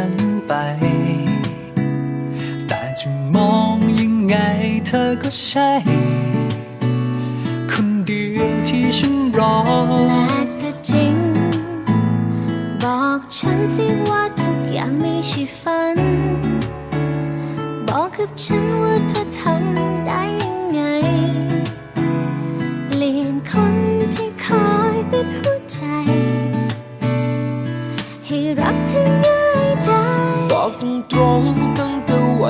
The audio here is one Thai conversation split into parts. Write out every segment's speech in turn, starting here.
ันไป แต่จะมองยังไงเธอก็ใช่ คนเดียวที่ฉันรอและก็จริง บอกฉันสิว่าทุกอย่างไม่ใช่ฝัน บอกกับฉันว่าเธอทำ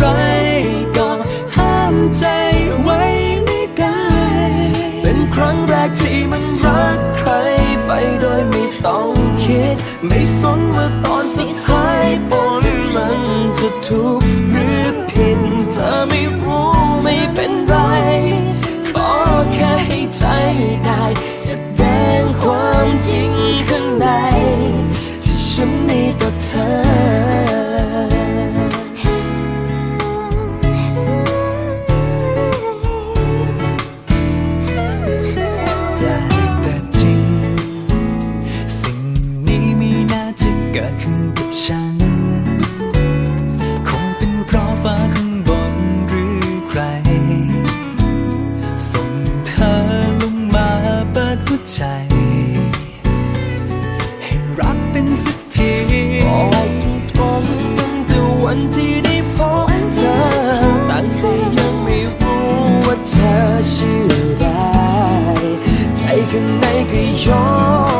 ไรก็ห้ามใจไว้ไม่ได้ เป็นครั้งแรกที่มันรักใครไปโดยไม่ต้องคิด ไม่สนว่าตอนสุดท้ายผลมันจะถูกหรือผิดเธอไม่ ใจ ให้รักเป็นสักทีบอกตรงตั้งแต่วันที่ได้พบเธอตั้งแต่ยังไม่รู้ว่าเธอชื่ออะไร ใจข้างในก็ยอม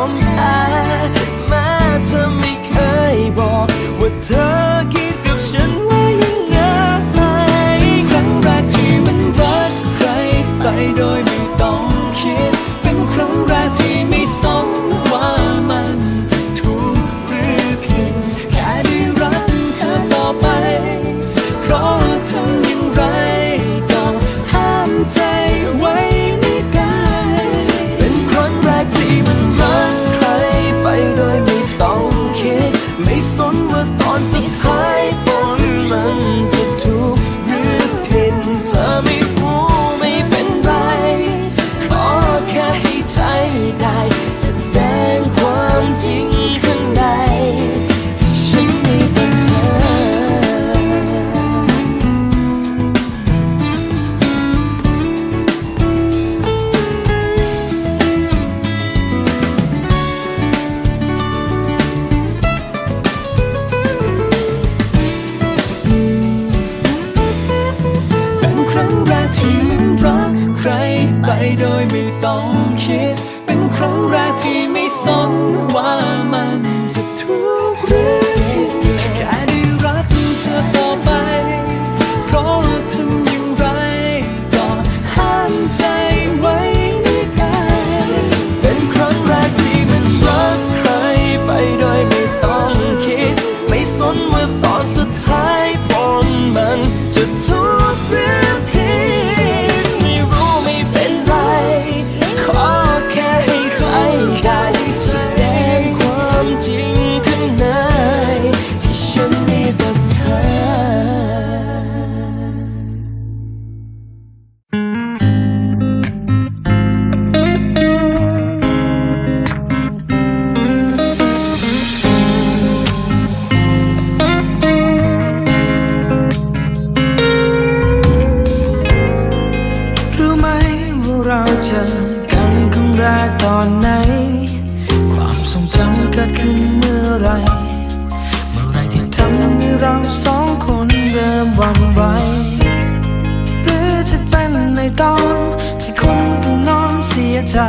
ใจ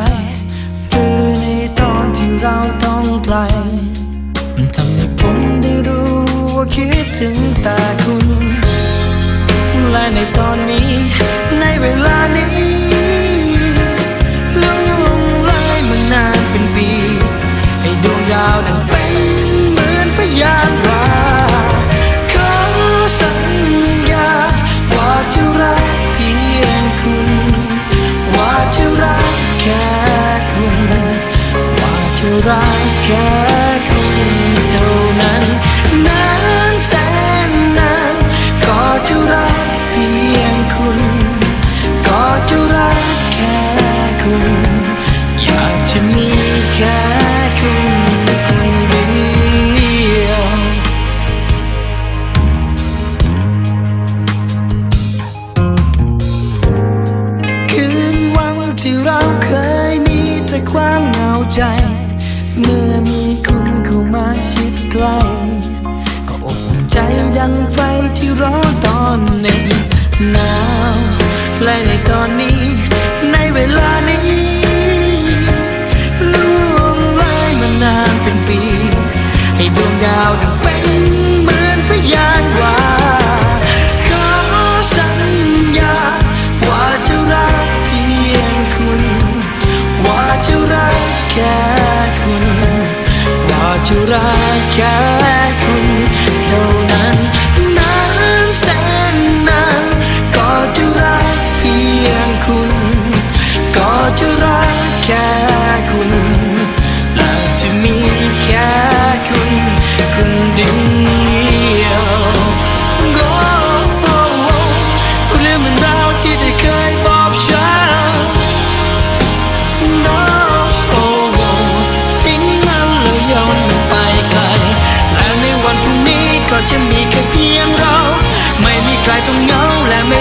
หรือในตอนที่เราต้องไกลมันทำให้ผมได้รู้ว่าคิดถึงแต่คุณ และในตอนนี้ในเวลานี้ ที่เราเคยมีแต่ความเหงาใจ เมื่อมีคุณเข้ามาชิดใกล้ก็อบอุ่นใจดังไฟที่ร้อนตอนหนึ่งหนาวและในตอนนี้ ในเวลานี้ แค่คุณว่าจะรักแค่ จะมีแค่เพียงเรา ไม่มีใครต้องเหงาและไม่